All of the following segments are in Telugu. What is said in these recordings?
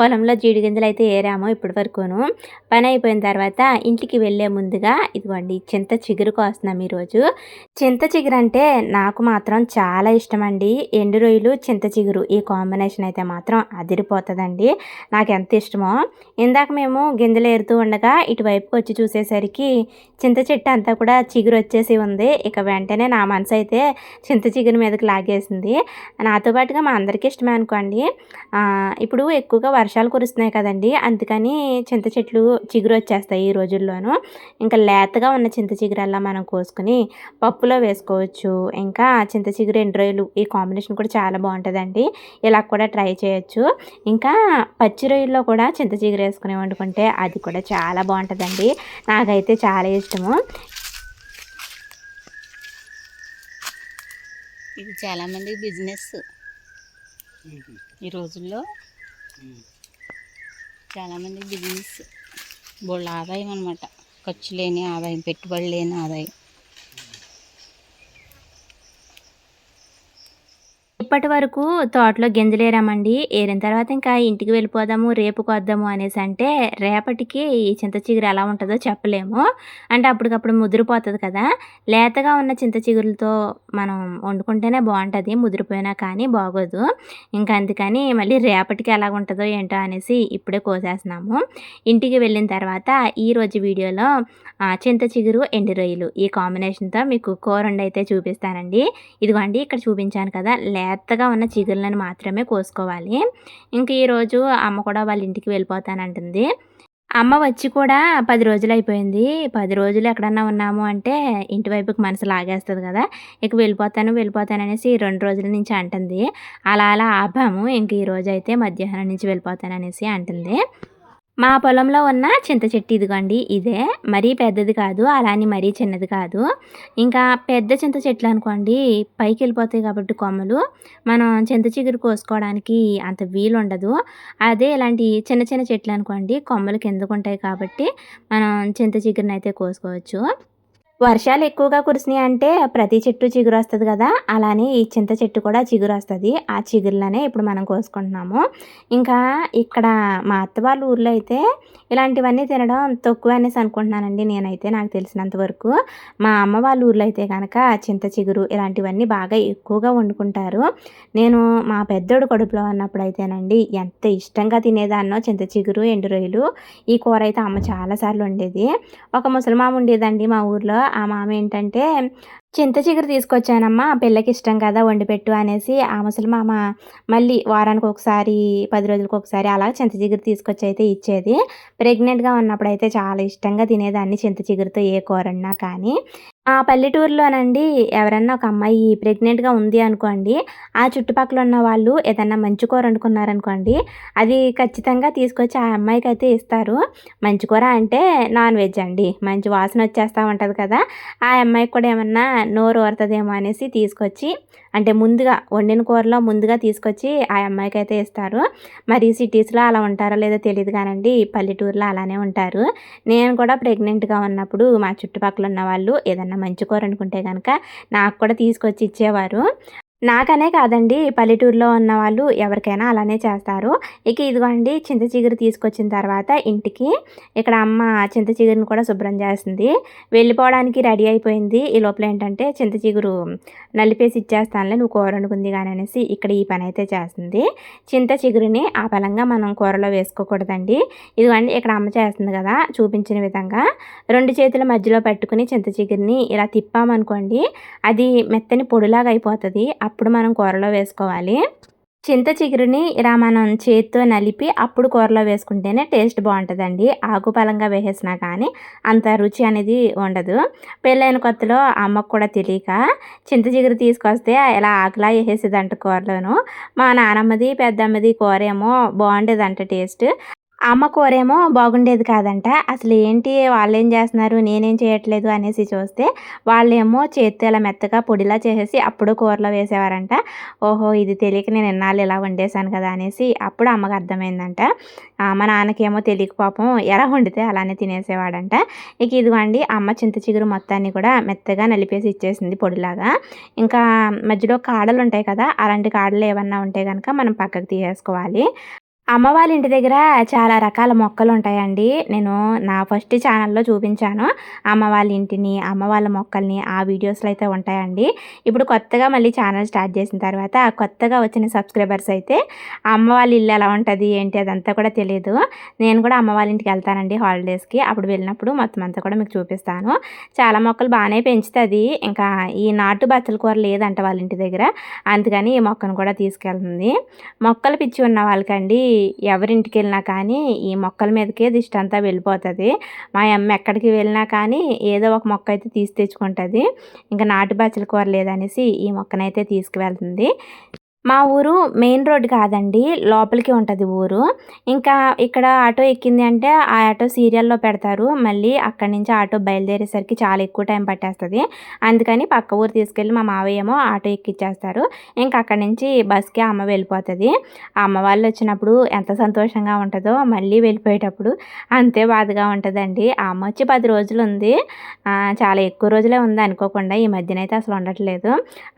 పొలంలో జీడి గింజలు అయితే ఏరాము ఇప్పటి వరకును. పని అయిపోయిన తర్వాత ఇంటికి వెళ్ళే ముందుగా ఇదిగోండి చింత చిగురు కోస్తున్నాం ఈరోజు. చింత చిగురు అంటే నాకు మాత్రం చాలా ఇష్టం అండి ఎండు రొయ్యలు చింత చిగురు ఈ కాంబినేషన్ అయితే మాత్రం అదిరిపోతుందండి. నాకు ఎంత ఇష్టమో. ఇందాక మేము గింజలు ఏరుతూ ఉండగా ఇటువైపుకి వచ్చి చూసేసరికి చింత చెట్టు అంతా కూడా చిగురు వచ్చేసి ఉంది. ఇక వెంటనే నా మనసు అయితే చింత చిగురు మీదకి లాగేసింది. నాతో పాటుగా మా అందరికీ ఇష్టమే అనుకోండి. ఇప్పుడు ఎక్కువగా వర్షాలు కురుస్తున్నాయి కదండి. అందుకని చింత చెట్లు చిగురు వచ్చేస్తాయి ఈ రోజుల్లోనూ. ఇంకా లేతగా ఉన్న చింత చిగురల్లా మనం కోసుకుని పప్పులో వేసుకోవచ్చు. ఇంకా చింత చిగురు ఎండు రొయ్యలు ఈ కాంబినేషన్ కూడా చాలా బాగుంటుందండి. ఇలా కూడా ట్రై చేయొచ్చు. ఇంకా పచ్చి రొయ్యల్లో కూడా చింత చిగురు వేసుకుని వండుకుంటే అది కూడా చాలా బాగుంటుందండి. నాకైతే చాలా ఇష్టము. ఇది చాలామంది బిజినెస్ ఈ రోజుల్లో చాలామంది బిజినెస్ బోళ్ళ ఆదాయం అనమాట ఖర్చు లేని ఆదాయం పెట్టుబడి లేని ఆదాయం. ఇప్పటి వరకు తోటలో గింజలేరామండి ఏరిన తర్వాత ఇంకా ఇంటికి వెళ్ళిపోదాము రేపు కొద్దాము అనేసి అంటే రేపటికి ఈ చింత చిగురు ఎలా ఉంటుందో చెప్పలేము. అంటే అప్పటికప్పుడు ముదిరిపోతుంది కదా. లేతగా ఉన్న చింత చిగురులతో మనం వండుకుంటేనే బాగుంటుంది. ముదిరిపోయినా కానీ బాగోదు. ఇంకా అందుకని మళ్ళీ రేపటికి ఎలా ఉంటుందో ఏంటో అనేసి ఇప్పుడే కోసేస్తున్నాము. ఇంటికి వెళ్ళిన తర్వాత ఈరోజు వీడియోలో చింత చిగురు ఎండి రొయ్యలు. ఈ కాంబినేషన్తో మీకు కూరండి అయితే చూపిస్తానండి. ఇదిగోండి ఇక్కడ చూపించాను కదా లేతగా ఉన్న చిగురులను మాత్రమే కోసుకోవాలి. ఇంక ఈరోజు అమ్మ కూడా వాళ్ళ ఇంటికి వెళ్ళిపోతానంటుంది. అమ్మ వచ్చి కూడా పది రోజులు అయిపోయింది. పది రోజులు ఎక్కడన్నా ఉన్నాము అంటే ఇంటి వైపుకి మనసు లాగేస్తుంది కదా. ఇక వెళ్ళిపోతాను వెళ్ళిపోతాను అనేసి రెండు రోజుల నుంచి అంటుంది. అలా అలా ఆపాము. ఇంక ఈ రోజు అయితే మధ్యాహ్నం నుంచి వెళ్ళిపోతాను అనేసి అంటుంది. మా పొలంలో ఉన్న చింత చెట్టు ఇదిగోండి ఇదే. మరీ పెద్దది కాదు అలాని మరీ చిన్నది కాదు. ఇంకా పెద్ద చింత చెట్లు అనుకోండి పైకి వెళ్ళిపోతాయి కాబట్టి కొమ్మలు. మనం చింత చిగురు కోసుకోవడానికి అంత వీలు ఉండదు. అదే ఇలాంటి చిన్న చిన్న చెట్లు అనుకోండి కొమ్మలు కిందకు ఉంటాయి కాబట్టి మనం చింత చిగురుని అయితే కోసుకోవచ్చు. వర్షాలు ఎక్కువగా కురిసినాయి అంటే ప్రతి చెట్టు చిగురు వస్తుంది కదా అలానే ఈ చింత చెట్టు కూడా చిగురు వస్తుంది. ఆ చిగురులనే ఇప్పుడు మనం కోసుకుంటున్నాము. ఇంకా ఇక్కడ మా అత్త వాళ్ళ ఊర్లో అయితే ఇలాంటివన్నీ తినడం తక్కువ అనేసి అనుకుంటున్నానండి నేనైతే నాకు తెలిసినంత వరకు. మా అమ్మ వాళ్ళ ఊర్లో అయితే కనుక చింత చిగురు ఇలాంటివన్నీ బాగా ఎక్కువగా వండుకుంటారు. నేను మా పెద్దోడు కడుపులో ఉన్నప్పుడు అయితేనండి ఎంత ఇష్టంగా తినేదాన్నో చింత చిగురు ఎండు రొయ్యలు ఈ కూర అయితే అమ్మ చాలాసార్లు ఉండేది ఒక ముసలిమామ ఉండేదండి మా ఊర్లో. ఆ మామ ఏంటంటే చింత చిగురు తీసుకొచ్చానమ్మా పిల్లకి ఇష్టం కదా వండిపెట్టు అనేసి. ఆ ముసలిమామ మళ్ళీ వారానికి ఒకసారి పది రోజులకు ఒకసారి అలా చింత చిగురు తీసుకొచ్చి అయితే ఇచ్చేది. ప్రెగ్నెంట్గా ఉన్నప్పుడు అయితే చాలా ఇష్టంగా తినేదాన్ని చింత చిగురుతో ఏ కూరన్నా కానీ. ఆ పల్లెటూరులోనండి ఎవరన్నా ఒక అమ్మాయి ప్రెగ్నెంట్గా ఉంది అనుకోండి ఆ చుట్టుపక్కల ఉన్న వాళ్ళు ఏదన్నా మంచి కూర వండుకున్నారనుకోండి అది ఖచ్చితంగా తీసుకొచ్చి ఆ అమ్మాయికి అయితే ఇస్తారు. మంచి కూర అంటే నాన్ వెజ్ అండి. మంచి వాసన వచ్చేస్తూ ఉంటుంది కదా ఆ అమ్మాయికి కూడా ఏమన్నా నోరు ఊరుతుందేమో అనేసి తీసుకొచ్చి అంటే ముందుగా వండిన కూరలో ముందుగా తీసుకొచ్చి ఆ అమ్మాయికి అయితే ఇస్తారు. మరి సిటీస్లో అలా ఉంటారో లేదో తెలియదు కానండి పల్లెటూరులో అలానే ఉంటారు. నేను కూడా ప్రెగ్నెంట్గా ఉన్నప్పుడు మా చుట్టుపక్కల ఉన్న వాళ్ళు ఏదన్నా మంచి కూర అనుకుంటే కనుక నాకు కూడా తీసుకొచ్చి ఇచ్చేవారు. నాకనే కాదండి పల్లెటూరులో ఉన్న వాళ్ళు ఎవరికైనా అలానే చేస్తారు. ఇక ఇదిగోండి చింత చిగురు తీసుకొచ్చిన తర్వాత ఇంటికి ఇక్కడ అమ్మ చింత చిగురుని కూడా శుభ్రం చేస్తుంది. వెళ్ళిపోవడానికి రెడీ అయిపోయింది. ఈ లోపల ఏంటంటే చింత చిగురు నలిపేసి ఇచ్చేస్తానులే నువ్వు కూర వండుకుంది కానీ అనేసి ఇక్కడ ఈ పని అయితే చేస్తుంది. చింత చిగురిని ఆ పలంగా మనం కూరలో వేసుకోకూడదండి. ఇదిగోండి ఇక్కడ అమ్మ చేస్తుంది కదా చూపించిన విధంగా. రెండు చేతుల మధ్యలో పెట్టుకుని చింత చిగురిని ఇలా తిప్పామనుకోండి అది మెత్తని పొడిలాగా అయిపోతుంది. అప్పుడు మనం కూరలో వేసుకోవాలి. చింత చిగురుని ఇలా మనం చేతితో నలిపి అప్పుడు కూరలో వేసుకుంటేనే టేస్ట్ బాగుంటుందండి. ఆకుపలంగా వేసేసినా కానీ అంత రుచి అనేది ఉండదు. పెళ్ళైన కొత్తలో అమ్మకు కూడా తెలియక చింత చిగురు తీసుకొస్తే ఇలా ఆకులా వేసేదంట కూరలోను. మా నానమ్మది పెద్దమ్మది కూర ఏమో బాగుండేదంట టేస్ట్. అమ్మ కూరేమో బాగుండేది కాదంట. అసలు ఏంటి వాళ్ళేం చేస్తున్నారు, నేనేం చేయట్లేదు అనేసి చూస్తే, వాళ్ళేమో చేత్తో ఇలా మెత్తగా పొడిలా చేసేసి అప్పుడు కూరలో వేసేవారంట. ఓహో! ఇది తెలియక నేను ఎన్నాళ్ళు ఇలా వండేసాను కదా! అనేసి అప్పుడు అమ్మకి అర్థమైందంట. మా నాన్నకేమో తెలియక పాపం ఎలా వండితే అలానే తినేసేవాడంట. ఇక ఇదిగోండి అమ్మ చింత చిగురు మొత్తాన్ని కూడా మెత్తగా నలిపేసి ఇచ్చేసింది పొడిలాగా. ఇంకా మధ్యలో కాడలు ఉంటాయి కదా! అలాంటి కాడలు ఏమన్నా ఉంటే కనుక మనం పక్కకు తీసేసుకోవాలి. అమ్మ వాళ్ళ ఇంటి దగ్గర చాలా రకాల మొక్కలు ఉంటాయండి నేను నా ఫస్ట్ ఛానల్‌లో చూపించాను. అమ్మ వాళ్ళ ఇంటిని, అమ్మ వాళ్ళ మొక్కల్ని ఆ వీడియోస్‌లో అయితే ఉంటాయండి. ఇప్పుడు కొత్తగా మళ్ళీ ఛానల్ స్టార్ట్ చేసిన తర్వాత కొత్తగా వచ్చిన సబ్స్క్రైబర్స్ అయితే అమ్మ వాళ్ళ ఇల్లు ఎలా ఉంటుంది ఏంటి అదంతా కూడా తెలియదు నేను కూడా అమ్మ వాళ్ళ ఇంటికి వెళ్తానండి హాలిడేస్‌కి. అప్పుడు వెళ్ళినప్పుడు మొత్తం అంతా కూడా మీకు చూపిస్తాను. చాలా మొక్కలు బాగానే పెంచుతుంది ఇంకా ఈ నాటు బచ్చల కూర లేదంట వాళ్ళ ఇంటి దగ్గర. అందుకని ఈ మొక్కను కూడా తీసుకెళ్తుంది. మొక్కలు పిచ్చి ఉన్న వాళ్ళకండి ఎవరింటికెళ్ళినా కానీ ఈ మొక్కల మీదకే దిష్టంతా వెళ్ళిపోతుంది మా అమ్మ ఎక్కడికి వెళ్ళినా కానీ ఏదో ఒక మొక్క అయితే తీసి తెచ్చుకుంటుంది ఇంకా నాటు బచ్చల కూర లేదనేసి ఈ మొక్కనైతే తీసుకువెళ్తుంది. మా ఊరు మెయిన్ రోడ్ కాదండి. లోపలికి ఉంటుంది ఊరు. ఇంకా ఇక్కడ ఆటో ఎక్కింది అంటే ఆ ఆటో సీరియల్‌లో పెడతారు. మళ్ళీ అక్కడి నుంచి ఆటో బయలుదేరేసరికి చాలా ఎక్కువ టైం పట్టేస్తుంది అందుకని పక్క ఊరు తీసుకెళ్ళి మా మావయ్య ఏమో ఆటో ఎక్కిచ్చేస్తారు. ఇంకా అక్కడి నుంచి బస్‌కి అమ్మ వెళ్ళిపోతుంది అమ్మ వాళ్ళు వచ్చినప్పుడు ఎంత సంతోషంగా ఉంటుందో మళ్ళీ వెళ్ళిపోయేటప్పుడు అంతే బాధగా ఉంటుందండి ఆ అమ్మ వచ్చి పది రోజులుంది. ఉంది చాలా ఎక్కువ రోజులే ఉంది అనుకోకుండా. ఈ మధ్యనైతే అసలు ఉండట్లేదు.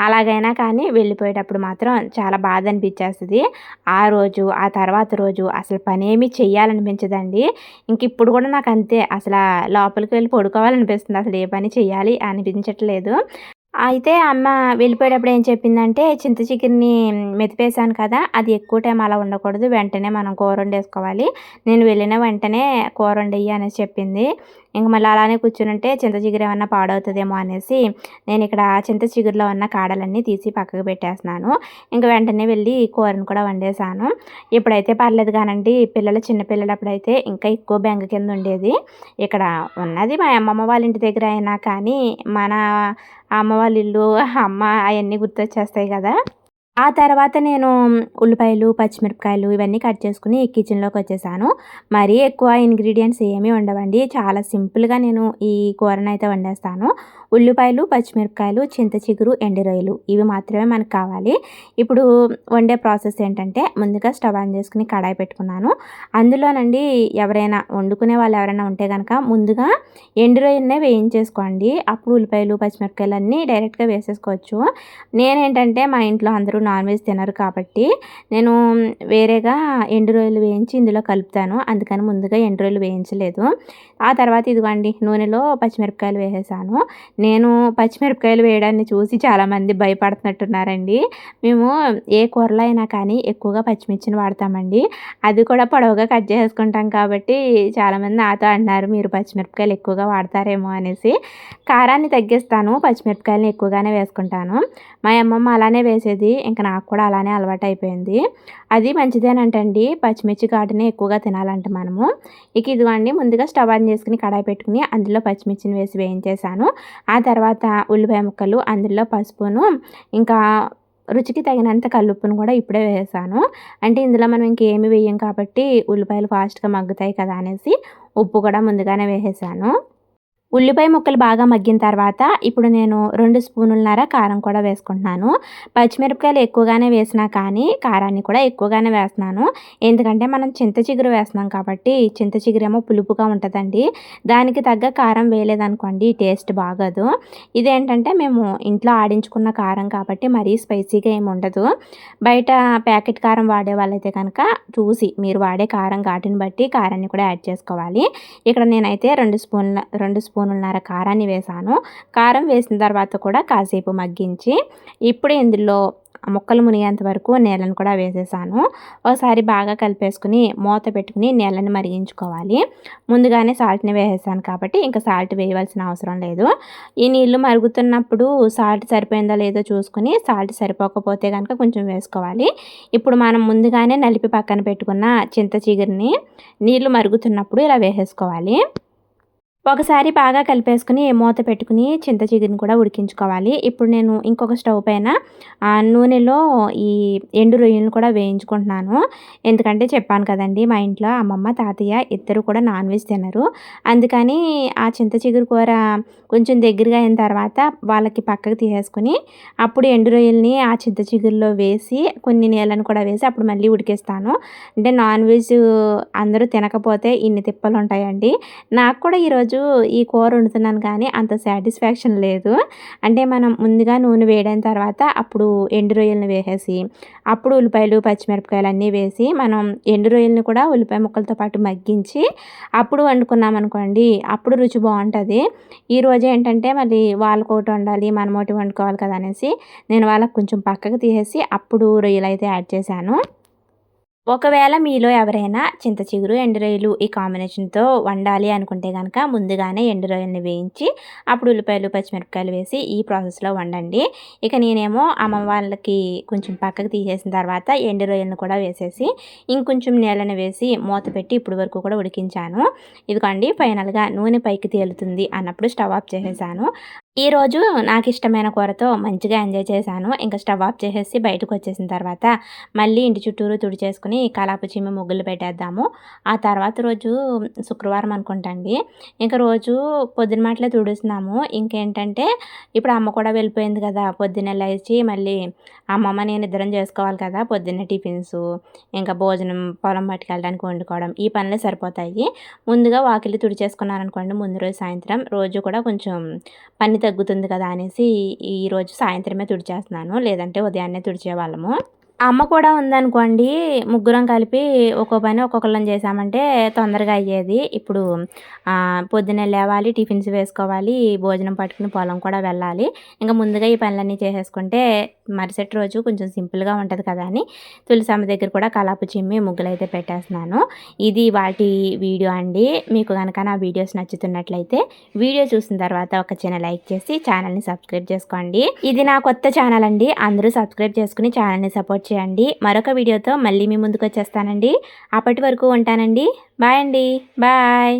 అలాగైనా కానీ వెళ్ళిపోయేటప్పుడు మాత్రం చాలా బాధ అనిపించేస్తుంది ఆ రోజు, ఆ తర్వాత రోజు అసలు పనేమి చెయ్యాలనిపించదండి. ఇంక ఇప్పుడు కూడా నాకు అంతే. అసలు లోపలికి వెళ్ళి పడుకోవాలనిపిస్తుంది. అసలు ఏ పని చెయ్యాలి అనిపించట్లేదు. అయితే అమ్మ వెళ్ళిపోయేటప్పుడు ఏం చెప్పిందంటే చింత చికెన్ని మెతిపేసాను కదా! అది ఎక్కువ టైం అలా ఉండకూడదు. వెంటనే మనం కూర వండేసుకోవాలి. నేను వెళ్ళిన వెంటనే కూర వండెయ్యి అనేసి చెప్పింది. ఇంక మళ్ళీ అలానే కూర్చునుంటే చింత చిగురు ఏమన్నా పాడవుతుందేమో అనేసి నేను ఇక్కడ చింత చిగురులో ఉన్న కాడలన్నీ తీసి పక్కకు పెట్టేస్తున్నాను. ఇంక వెంటనే వెళ్ళి కూరను కూడా వండేసాను. ఇప్పుడైతే పర్లేదు కానండి పిల్లలు చిన్న పిల్లలప్పుడైతే ఇంకా ఎక్కువ బెంగ కింద ఉండేది. ఇక్కడ ఉన్నది మా అమ్మమ్మ వాళ్ళ ఇంటి దగ్గర అయినా కానీ మన అమ్మ వాళ్ళ ఇల్లు, అమ్మ అవన్నీ గుర్తొచ్చేస్తాయి కదా! ఆ తర్వాత నేను ఉల్లిపాయలు, పచ్చిమిరపకాయలు ఇవన్నీ కట్ చేసుకుని కిచెన్లోకి వచ్చేసాను మరీ ఎక్కువ ఇంగ్రీడియంట్స్ ఏమీ ఉండవండి. చాలా సింపుల్‌గా నేను ఈ కూరనైతే వండేస్తాను. ఉల్లిపాయలు, పచ్చిమిరపకాయలు, చింత చిగురు, ఎండు రొయ్యలు ఇవి మాత్రమే మనకు కావాలి. ఇప్పుడు వండే ప్రాసెస్ ఏంటంటే ముందుగా స్టవ్ ఆన్ చేసుకుని కడాయి పెట్టుకున్నాను. అందులోనండి ఎవరైనా వండుకునే వాళ్ళు ఎవరైనా ఉంటే కనుక ముందుగా ఎండు రొయ్యలనే వేయించేసుకోండి. అప్పుడు ఉల్లిపాయలు, పచ్చిమిరపకాయలు అన్నీ డైరెక్ట్‌గా వేసేసుకోవచ్చు. నేనేంటంటే మా ఇంట్లో అందరూ నాన్ వెజ్ తినరు కాబట్టి నేను వేరేగా ఎండు రొయ్యలు వేయించి ఇందులో కలుపుతాను. అందుకని ముందుగా ఎండు రొయ్యలు వేయించలేదు. ఆ తర్వాత ఇదిగోండి నూనెలో పచ్చిమిరపకాయలు వేసేసాను. నేను పచ్చిమిరపకాయలు వేయడాన్ని చూసి చాలామంది భయపడుతున్నట్టున్నారండి. మేము ఏ కూరలో అయినా కానీ ఎక్కువగా పచ్చిమిర్చిని వాడతామండి. అది కూడా పొడవుగా కట్ చేసుకుంటాం కాబట్టి చాలామంది నాతో అన్నారు మీరు పచ్చిమిరపకాయలు ఎక్కువగా వాడతారేమో అనేసి. కారాన్ని తగ్గిస్తాను. పచ్చిమిరపకాయలని ఎక్కువగానే వేసుకుంటాను. మా అమ్మమ్మ అలానే వేసేది. ఇంక నాకు కూడా అలానే అలవాటు అయిపోయింది అది మంచిదేనంటండి. పచ్చిమిర్చి ఘాటుని ఎక్కువగా తినాలంట మనము. ఇక ఇదిగోండి ముందుగా స్టవ్ ఆన్ చేసుకుని కడాయి పెట్టుకొని అందులో పచ్చిమిర్చిని వేసి వేయించేసాను. ఆ తర్వాత ఉల్లిపాయ ముక్కలు, అందులో పసుపును ఇంకా రుచికి తగినంత కల్లుప్పును కూడా ఇప్పుడే వేసాను అంటే ఇందులో మనం ఇంకేమి వేయం కాబట్టి ఉల్లిపాయలు ఫాస్ట్‌గా మగ్గుతాయి కదా! అనేసి ఉప్పు కూడా ముందుగానే వేసేసాను. ఉల్లిపాయ ముక్కలు బాగా మగ్గిన తర్వాత ఇప్పుడు నేను రెండు స్పూనులన్నర కారం కూడా వేసుకుంటున్నాను. పచ్చిమిరపకాయలు ఎక్కువగానే వేసినా కానీ కారాన్ని కూడా ఎక్కువగానే వేస్తున్నాను. ఎందుకంటే మనం చింత చిగురు వేస్తున్నాం కాబట్టి చింత చిగురేమో పులుపుగా ఉంటుందండి దానికి తగ్గ కారం వేయలేదనుకోండి టేస్ట్ బాగోదు. ఇదేంటంటే మేము ఇంట్లో ఆడించుకున్న కారం కాబట్టి మరీ స్పైసీగా ఏమి ఉండదు. బయట ప్యాకెట్ కారం వాడే వాళ్ళైతే కనుక చూసి మీరు వాడే కారం ఘాటుని బట్టి కారాన్ని కూడా యాడ్ చేసుకోవాలి. ఇక్కడ నేనైతే రెండు స్పూన్ల రెండు స్పూన్ స్పూనులన్నర కారాన్ని వేశాను. కారం వేసిన తర్వాత కూడా కాసేపు మగ్గించి ఇప్పుడు ఇందులో ముక్కలు మునిగేంత వరకు నీళ్ళని కూడా వేసేసాను. ఒకసారి బాగా కలిపేసుకుని మూత పెట్టుకుని నీళ్ళని మరిగించుకోవాలి. ముందుగానే సాల్ట్‌ని వేసేసాను కాబట్టి ఇంకా సాల్ట్ వేయవలసిన అవసరం లేదు. ఈ నీళ్ళు మరుగుతున్నప్పుడు సాల్ట్ సరిపోయిందో లేదో చూసుకొని సాల్ట్ సరిపోకపోతే కనుక కొంచెం వేసుకోవాలి. ఇప్పుడు మనం ముందుగానే నలిపి పక్కన పెట్టుకున్న చింత చిగురిని నీళ్ళు మరుగుతున్నప్పుడు ఇలా వేసేసుకోవాలి. ఒకసారి బాగా కలిపేసుకుని మూత పెట్టుకుని చింత చిగురిని కూడా ఉడికించుకోవాలి. ఇప్పుడు నేను ఇంకొక స్టవ్ పైన ఆ, నూనెలో ఈ ఎండు రొయ్యలను కూడా వేయించుకుంటున్నాను. ఎందుకంటే చెప్పాను కదండి మా ఇంట్లో అమ్మమ్మ తాతయ్య ఇద్దరు కూడా నాన్ వెజ్ తినరు. అందుకని ఆ చింత చిగురు కూర కొంచెం దగ్గరగా అయిన తర్వాత వాళ్ళకి పక్కకు తీసేసుకుని అప్పుడు ఎండు రొయ్యల్ని ఆ చింత చిగురులో వేసి కొన్ని నీళ్ళని కూడా వేసి అప్పుడు మళ్ళీ ఉడికేస్తాను. అంటే నాన్ వెజ్ అందరూ తినకపోతే ఇన్ని తిప్పలు ఉంటాయండి. నాకు కూడా ఈరోజు ఈ కూర వండుతున్నాను కానీ అంత సాటిస్ఫాక్షన్ లేదు. అంటే మనం ముందుగా నూనె వేయడం తర్వాత అప్పుడు ఎండు రొయ్యలను వేసేసి అప్పుడు ఉల్లిపాయలు పచ్చిమిరపకాయలు అన్నీ వేసి మనం ఎండు రొయ్యలను కూడా ఉల్లిపాయ ముక్కలతో పాటు మగ్గించి అప్పుడు వండుకున్నాం అనుకోండి అప్పుడు రుచి బాగుంటుంది. ఈరోజు ఏంటంటే మళ్ళీ వాళ్ళకి ఒకటి వండాలి మనం ఒకటి వండుకోవాలి కదా అనేసి నేను వాళ్ళకి కొంచెం పక్కకు తీసేసి అప్పుడు రొయ్యలు అయితే యాడ్ చేశాను. ఒకవేళ మీలో ఎవరైనా చింత చిగురు ఎండు రొయ్యలు ఈ కాంబినేషన్తో వండాలి అనుకుంటే కనుక ముందుగానే ఎండు రొయ్యల్ని వేయించి అప్పుడు ఉల్లిపాయలు పచ్చిమిరపకాయలు వేసి ఈ ప్రాసెస్లో వండండి. ఇక నేనేమో అమ్మ వాళ్ళకి కొంచెం పక్కకు తీసేసిన తర్వాత ఎండు కూడా వేసేసి ఇంకొంచెం నీళ్ళని వేసి మూత పెట్టి ఇప్పుడు వరకు కూడా ఉడికించాను. ఇదిగోండి ఫైనల్గా నూనె పైకి తేలుతుంది అన్నప్పుడు స్టవ్ ఆఫ్ చేసేసాను. ఈరోజు నాకు ఇష్టమైన కూరతో మంచిగా ఎంజాయ్ చేశాను. ఇంకా స్టవ్ ఆఫ్ చేసేసి బయటకు వచ్చేసిన తర్వాత మళ్ళీ ఇంటి చుట్టూరు తుడిచేసుకుని కలాపు చిమ్మ ముగ్గులు పెట్టేద్దాము. ఆ తర్వాత రోజు శుక్రవారం అనుకుంటండి. ఇంకా రోజు పొద్దున మాటలే తుడుస్తున్నాము. ఇంకేంటంటే ఇప్పుడు అమ్మ కూడా వెళ్ళిపోయింది కదా పొద్దున్నే లేచి మళ్ళీ అమ్మమ్మ నేను ఇద్దరం చేసుకోవాలి కదా పొద్దున్నే టిఫిన్స్ ఇంకా భోజనం పొలం పట్టుకెళ్ళడానికి వండుకోవడం ఈ పనులే సరిపోతాయి. ముందుగా వాకిలి తుడిచేసుకున్నారనుకోండి ముందు రోజు సాయంత్రం. రోజు కూడా కొంచెం పని తగ్గుతుంది కదా అనేసి ఈరోజు సాయంత్రమే తుడిచేస్తున్నాను. లేదంటే ఉదయాన్నే తుడిచేవాళ్ళము. అమ్మ కూడా ఉందనుకోండి ముగ్గురం కలిపి ఒక్కో పని ఒక్కొక్కళ్ళని చేసామంటే తొందరగా అయ్యేది. ఇప్పుడు పొద్దున్నే లేవాలి టిఫిన్స్ వేసుకోవాలి భోజనం పట్టుకుని పొలం కూడా వెళ్ళాలి. ఇంకా ముందుగా ఈ పనులన్నీ చేసేసుకుంటే మరుసటి రోజు కొంచెం సింపుల్గా ఉంటుంది కదా అని తులసమ్మ దగ్గర కూడా కలాపు చిమ్మి ముగ్గులు అయితే పెట్టేస్తున్నాను. ఇది వాటి వీడియో అండి. మీకు కనుక నా వీడియోస్ నచ్చుతున్నట్లయితే వీడియో చూసిన తర్వాత ఒక చిన్న లైక్ చేసి ఛానల్ని సబ్స్క్రైబ్ చేసుకోండి. ఇది నా కొత్త ఛానల్ అండి. అందరూ సబ్స్క్రైబ్ చేసుకుని ఛానల్ని సపోర్ట్ చేయండి. మరొక వీడియోతో మళ్ళీ మీ ముందుకు వచ్చేస్తానండి అప్పటి వరకు ఉంటానండి. బాయ్ అండి. బాయ్.